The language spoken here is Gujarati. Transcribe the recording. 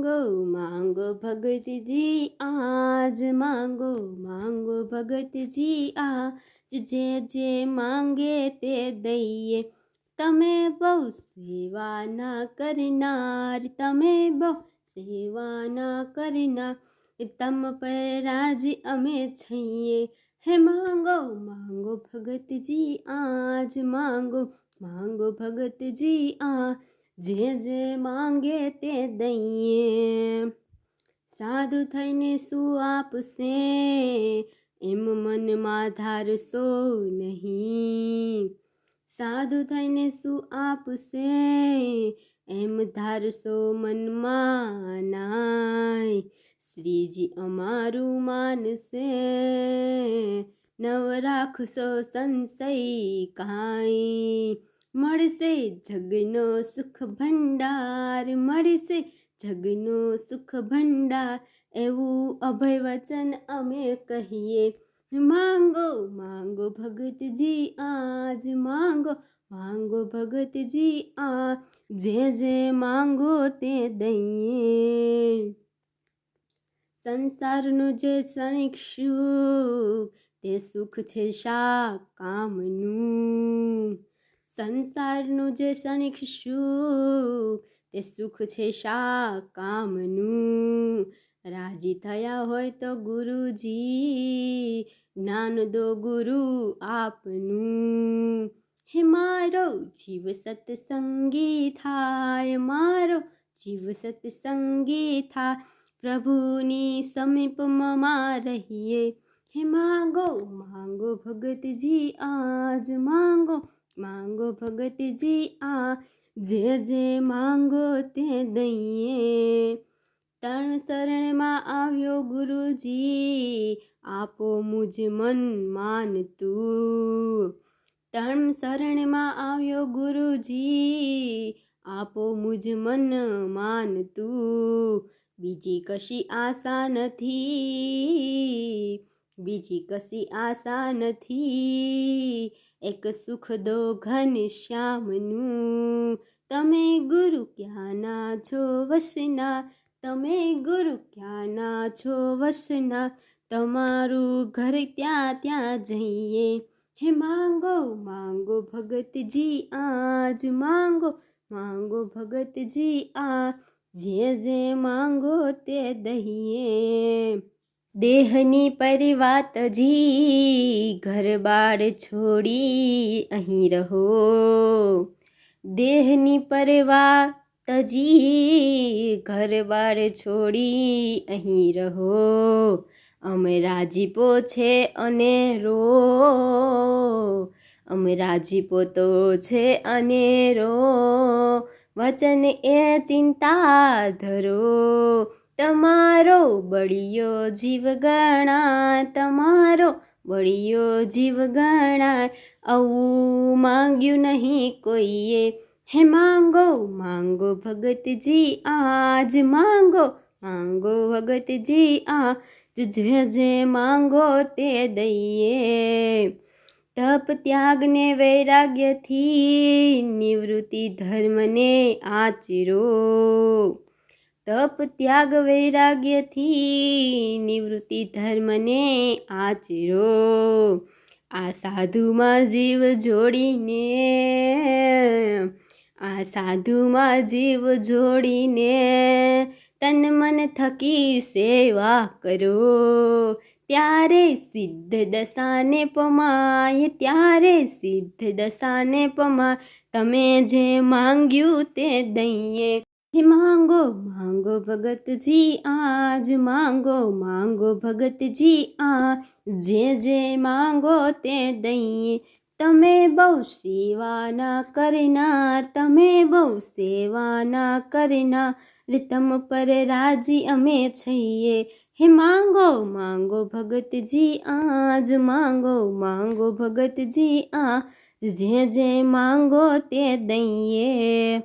માંગો માંગો ભગતજી આજ માંગો માંગો ભગતજી આજ જે જે માંગે તે દઈએ તમે બહુ સેવાના કરનાર તમે બહુ સેવાના કરનાર તમ પર રાજી અમે છીએ હે માંગો માંગો ભગતજી આજ માંગો માંગો ભગતજી આ જે જે માંગે તે દઈએ. સાધુ થઈને શું આપશે? એમ મનમાં ધારશો નહીં. સાધુ થઈને શું આપશે? એમ ધારશો મનમાં નાય. શ્રીજી અમારું માનશે. નવ રાખશો સંશય કાંઈ. મળશે જગનો સુખ ભંડાર મળશે જગનો સુખ ભંડાર એવું અભય વચન અમે કહીએ, માંગો માંગો ભગતજી આજ, માંગો માંગો ભગતજી આ, જે જે માંગો તે દઈએ. સંસારનું જે ક્ષણિક સુખ, તે સુખ છે શા કામનું? સંસારનું જે ક્ષણિક સુખ, તે સુખ છે શા કામનું? રાજી થયા હોય તો ગુરુજી, જ્ઞાન દો ગુરુ આપનું. હે મારો જીવ સત્સંગી થાય, મારો જીવ સત્સંગી થાય, પ્રભુની સમીપમાં રહીએ. હે માંગો માંગો ભગતજી, આજ માંગો માંગો ભગતજી, આ જે જે માંગો તે દઈએ. તણ શરણમાં આવ્યો ગુરુજી, આપો મુજ મન માનતું. તણ શરણમાં આવ્યો ગુરુજી, આપો મુજ મન માનતું. બીજી કશી આશા નથી. બીજી કશી આશા નથી. એક સુખ દો ઘન શ્યામનું. તમે ગુરુ ક્યાંના છો વસના? તમે ગુરુ ક્યાંના છો વસના? તમારું ઘર ત્યાં ત્યાં જઈએ. હે માંગો માંગો ભગતજી આજ. માંગો માંગો ભગતજી આ. જે જે માંગો તે દઈએ. દેહની પરિવાતજી જી બાર છોડી અહીં રહો. દેહની પરવાતજી ઘર બાર છોડી અહીં રહો. અમે રાજીપો છે અને રો. અમે રાજીપો તો છે અને રો. વચન એ ચિંતા ધરો. તમારો બળિયો જીવ ગણા તમારો બળિયો જીવ ગણાય. આવું માંગ્યું નહીં કોઈએ. હે માંગો માંગો ભગતજી, આજ માંગો માંગો ભગતજી આ જે જે માંગો તે દઈએ. તપ ત્યાગને વૈરાગ્યથી નિવૃત્તિ ધર્મને આચરો. તપ ત્યાગ વૈરાગ્યથી નિવૃત્તિ ધર્મને આચરો. આ સાધુમાં જીવ જોડીને, આ સાધુમાં જીવ જોડીને તન મન થકી સેવા કરો. ત્યારે સિદ્ધ દશાને પમાય, ત્યારે સિદ્ધ દશાને પમાય. તમે જે માંગ્યું તે દઈએ હે માંગો માંગો ભગતજી આજ, માંગો માંગો ભગતજી આ જે જે માંગો તે દઈએ. તમે બહુ સેવાના કરનાર, તમે બહુ સેવાના કરનાર. તમ પર રાજી અમે છીએ. હે માંગો માંગો ભગતજી આજ, માંગો માંગો ભગતજી આ જે જે માંગો તે દઈએ.